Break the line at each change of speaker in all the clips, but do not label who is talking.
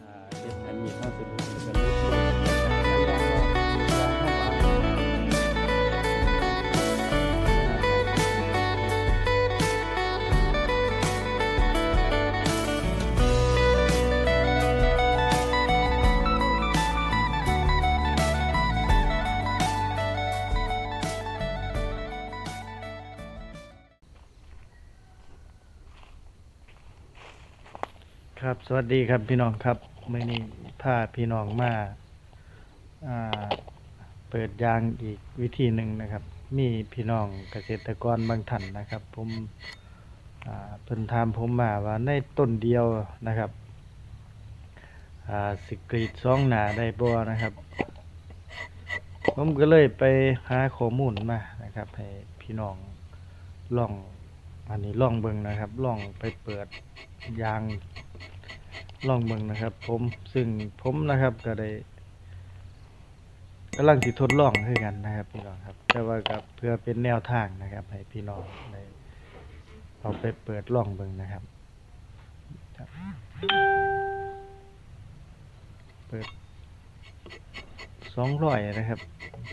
อ่ ครับสวัสดีครับพี่น้องครับมื้อนี้พาพี่น้องมาเปิดยางอีกวิธีหนึ่งนะครับ มีพี่น้องเกษตรกรบางท่านนะครับ ผมเพิ่นถามผมมาว่าในต้นเดียวนะครับสกรีดสองหนาได้บ่นะครับ ผมก็เลยไปหาข้อมูลมานะครับ ให้พี่น้องลองอันนี้ลองเบิ่งนะครับลองไปเปิดยาง ลองเบิ่งนะครับ ผมซึ่งผมนะครับก็ได้กำลังสิทดลองคือกันนะครับ พี่น้องครับ แต่ว่ากับเพื่อเป็นแนวทางนะครับ ให้พี่น้องได้เอาไปเปิดลองเบิ่งนะครับ เปิดสองร้อยนะครับ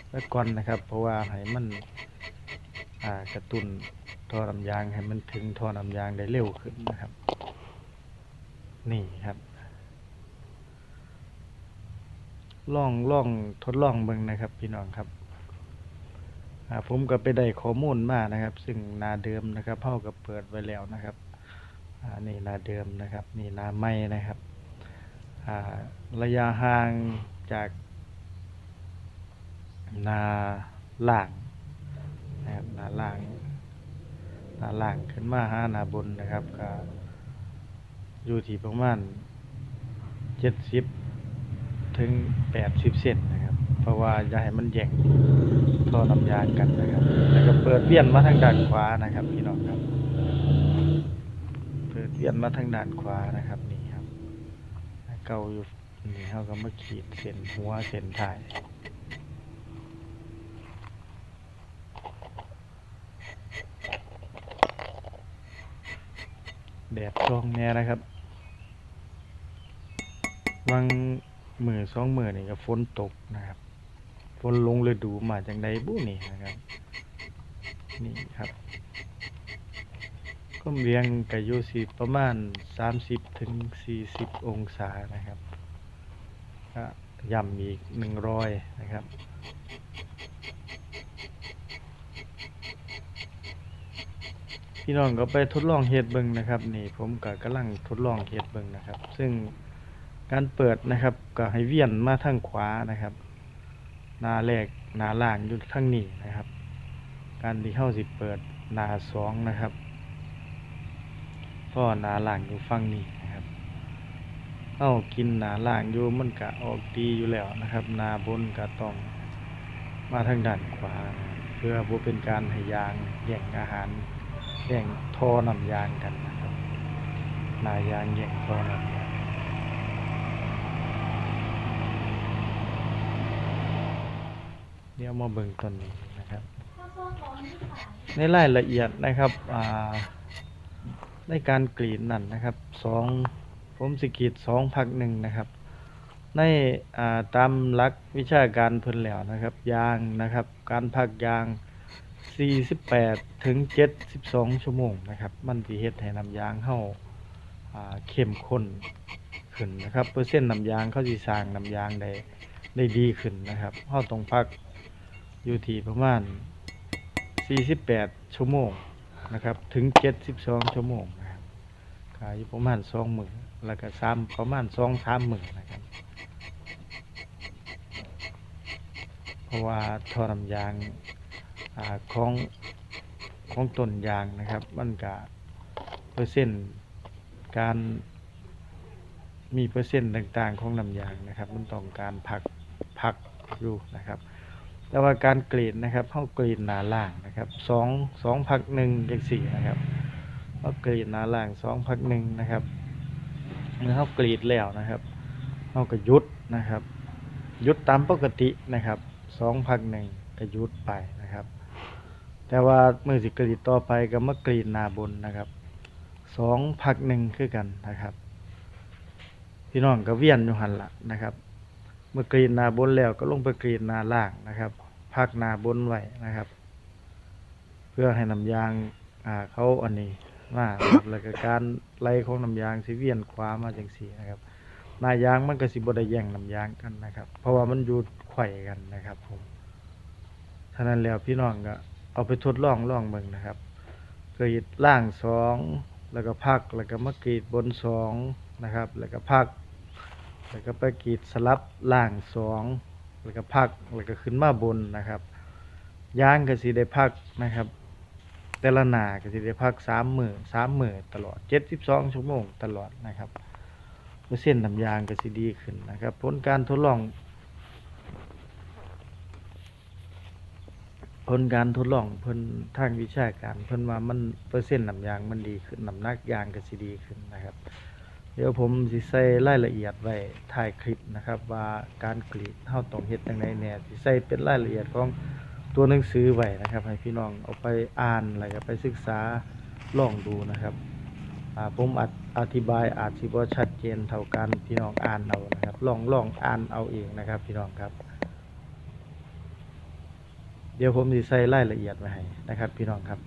แล้วก่อนนะครับ เพราะว่าให้มันกระตุ้นท่อน้ำยางให้มันถึงท่อน้ำยางได้เร็วขึ้นนะครับ นี่ครับล่องล่องทดลองเบิ่งนะครับ พี่น้องครับผมก็ไปได้ข้อมูลมานะครับ ซึ่งนาเดิมนะครับเฮาก็เปิดไว้แล้วนะครับนี่นาเดิมนะครับ นี่นาใหม่นะครับระยะห่างจากนาล่างนะครับนาล่างนาล่างขึ้นมาหานาบนนะครับก็ อยู่ที่ประมาณเจ็ดสิบถึงแปดสิบเซนนะครับ เพราะว่าอย่าให้มันแย่งท่อน้ำยางกันนะครับ แล้วก็เปิดเวียนมาทางด้านขวานะครับพี่น้องครับ เปิดเวียนมาทางด้านขวานะครับนี่ครับเก่าอยู่นี่เขาก็มาขีดเส้นหัวเส้นท้ายแดดช่องแน่นะครับ วังมือสองมือนี่ก็ฝนตกนะครับฝนลงฤดูมาจากใดบุนี่นะครับนี่ครับก็เรียงกับอยู่สิประมาณสามสิบถึงสี่สิบองศานะครับก็ย่ำอีกหนึ่งรอยนะครับ พี่น้องก็ไปทดลองเฮ็ดเบิ่งนะครับ นี่ผมก็กำลังทดลองเฮ็ดเบิ่งนะครับ ซึ่ง การเปิดนะครับ ก็ให้เวียนมาทางขวานะครับ หน้าแรกหน้าล่างอยู่ทางนี้นะครับ การที่เฮาสิเปิดหน้าสองนะครับพราะหน้าล่างอยู่ฝั่งนี้นะครับเฮากินหน้าล่างอยู่มันก็ออกดีอยู่แล้วนะครับหน้าบนก็ต้องมาทางด้านขวา เพื่อบ่เป็นการให้ยางแย่งอาหารแย่งท่อนำยางกันนะครับนายางแย่งท่อนำยางเดี๋ยวมาเบิ่งต้นนี้นะครับ ในรายละเอียดนะครับในการกรีดนั่นนะครับสองผมสิกรีดสองพักหนึ่งนะครับ ในาตามหลักวิชาการเพิ่นแล้วนะครับ ยางนะครับ การพักยาง 48 ถึง 72 ชั่วโมงนะครับ มันสิเฮ็ดให้น้ำยางเฮาเข้มข้นขึ้นนะครับ เปอร์เซ็นต์น้ำยางเขาสิสร้างน้ำยางได้ได้ดีขึ้นนะครับเฮาต้องพัก อยู่ที่ประมาณ 48 ชั่วโมงนะครับ ถึง 72 ชั่วโมงนะครับก็อยู่ประมาณ2มื้อแล้วก็3ประมาณ2-3มื้อนะครับ เพราะว่าท่อน้ำยางอของของต้นยางนะครับ มันก็เปอร์เซ็นต์การมีเปอร์เซ็นต์ต่างๆ ของนำยางนะครับ มันต้องการพักพักอยู่นะครับ แต่ว่าการกรีดนะครับเข้ากรีดหนาล่างนะครับสองสองพักหนึ่งอย่างสี่นะครับเข้ากรีดหนาล่างสองพักหนึ่งนะครับเมื่อเข้ากรีดแล้วนะครับเข้าก็หยุดนะครับหยุดตามปกตินะครับสองพักหนึ่งก็หยุดไปนะครับ แต่ว่ามือสิกรีดต่อไปก็มากรีดหนาบนนะครับสองพักหนึ่งคือกันนะครับพี่น้องก็เวียนอยู่หันละนะครับ เมื่อกรีดนาบนแล้วก็ลงไปกรีดนาล่างนะครับ พักนาบนไว้นะครับ เพื่อให้น้ำยางอ่าเขาอันนี้มานะครับแล้วก็การไหลของน้ำยางสิเวียนขวามาจังซี่นะครับหน้ายางมันก็สิบ่ได้แย่งน้ำยางกันนะครับ เพราะว่ามันอยู่ไข่กันนะครับ ผมฉะนั้นแล้วพี่น้องก็เอาไปทดลองลองเบิ่งนะครับกรีดล่างสองแล้วก็พักแล้วก็มากรีดบนสองนะครับ แล้วก็พัก แล้วก็ไปกรีดสลับล่างสอง แล้วก็พักแล้วก็ขึ้นมาบนนะครับยางก็สิได้พักนะครับ แต่ละหนาก็สิได้พักสามมือสามมือตลอดเจ็ดสิบสองชั่วโมงตลอดนะครับเปอร์เซ็นต์น้ำยางก็สิดีขึ้นนะครับผลการทดลอง ผลการทดลองเพิ่นทางวิชาการเพิ่นว่ามันเปอร์เซ็นต์น้ำยางมันดีขึ้นน้ำหนักยางก็สิดีขึ้นนะครับ เดี๋ยวผมสิใส่รายละเอียดไว้ถ่ายคลิปนะครับ ว่าการกรีดเฮาต้องเฮ็ดจังไดแหน่สิใส่เป็นรายละเอียดของตัวหนังสือไว้นะครับ ให้พี่น้องเอาไปอ่านแล้วก็ไปศึกษาลองดูนะครับผมออธิบายอาจสิบ่ชัดเจนเท่ากันพี่น้องอ่านเอานะครับ ลองลองอ่านเอาเองนะครับ พี่น้องครับ เดี๋ยวผมสิใส่รายละเอียดไว้ให้นะครับ พี่น้องครับ